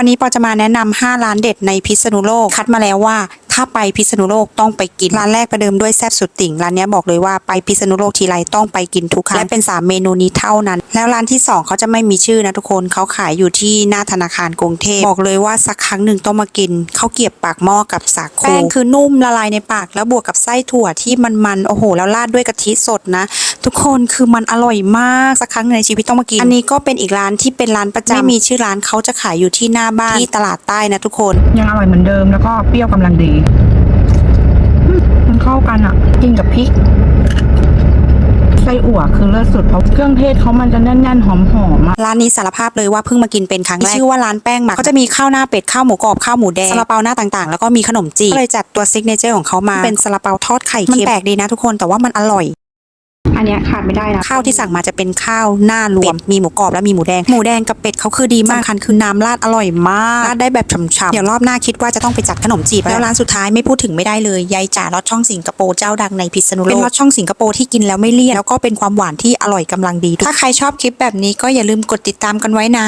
วันนี้ปอจะมาแนะนำ5ร้านเด็ดในพิษณุโลก คัดมาแล้วว่า ถ้าไปพิษณุโลกต้องไปกิน ร้านแรกประเดิมด้วยแซ่บสุดติ่ง ร้านเนี้ยบอกเลยว่าไปพิษณุโลกทีไรต้องไปกินทุกครั้ง และเป็น 3 เมนูนี้เท่านั้น แล้วร้านที่ 2 เขาจะไม่มีชื่อนะทุกคนเขาขายอยู่ที่หน้าธนาคารกรุงเทพบอกเลยว่าสักครั้งหนึ่งต้องมากินข้าวเกรียบปากหม้อกับสาคูแป้งคือนุ่มละลายในปาก แล้วบวกกับไส้ถั่วที่มันๆโอ้โห แล้วราดด้วยกะทิสดนะ ทุกคนคือมันอร่อยมากสักครั้งหนึ่งในชีวิตต้องมากิน อันนี้ก็เป็นอีกร้านที่เป็นร้านประจำไม่มีชื่อร้านเขาจะขายอยู่ที่หน้าบ้านที่ตลาดใต้นะทุกคนยังอร่อยเหมือนเดิมแล้วก็เปรี้ยวกำลังดีอืมมันเข้ากันอะ กินกับพริก ไส้อั่วคือเลิศสุดเพราะเครื่องเทศเขามันจะแน่นๆหอมๆอะร้านนี้สารภาพเลยว่าเพิ่งมากินเป็นครั้งแรกชื่อว่าร้านแป้งหมักเขาจะมีข้าวหน้าเป็ดข้าวหมูกรอบข้าวหมูแดงซาลาเปาหน้าต่างๆ แล้วก็มีขนมจีบก็เลยจัดตัวซิกเนเจอร์ของเขามาเป็นซาลาเปาทอดไข่เค็มมันแปลกดีนะทุกคนแต่ว่ามันอร่อย อันเนี้ยขาดไม่ได้นะข้าวที่สั่งมาจะเป็นข้าวหน้ารวม มีหมูกรอบและมีหมูแดง หมูแดงกับเป็ดเขาคือดีมากสำคัญคือน้ำราดอร่อยมากราดได้แบบฉ่ำๆเดี๋ยวรอบหน้าคิดว่าจะต้องไปจัดขนมจีบแล้วร้านสุดท้ายไม่พูดถึงไม่ได้เลยยายจ่าลอดช่องสิงคโปร์เจ้าดังในพิษณุโลกเป็นลอดช่องสิงคโปร์ที่กินแล้วไม่เลี่ยนแล้วก็เป็นความหวานที่อร่อยกำลังดีถ้าใครชอบคลิปแบบนี้ก็อย่าลืมกดติดตามกันไว้นะ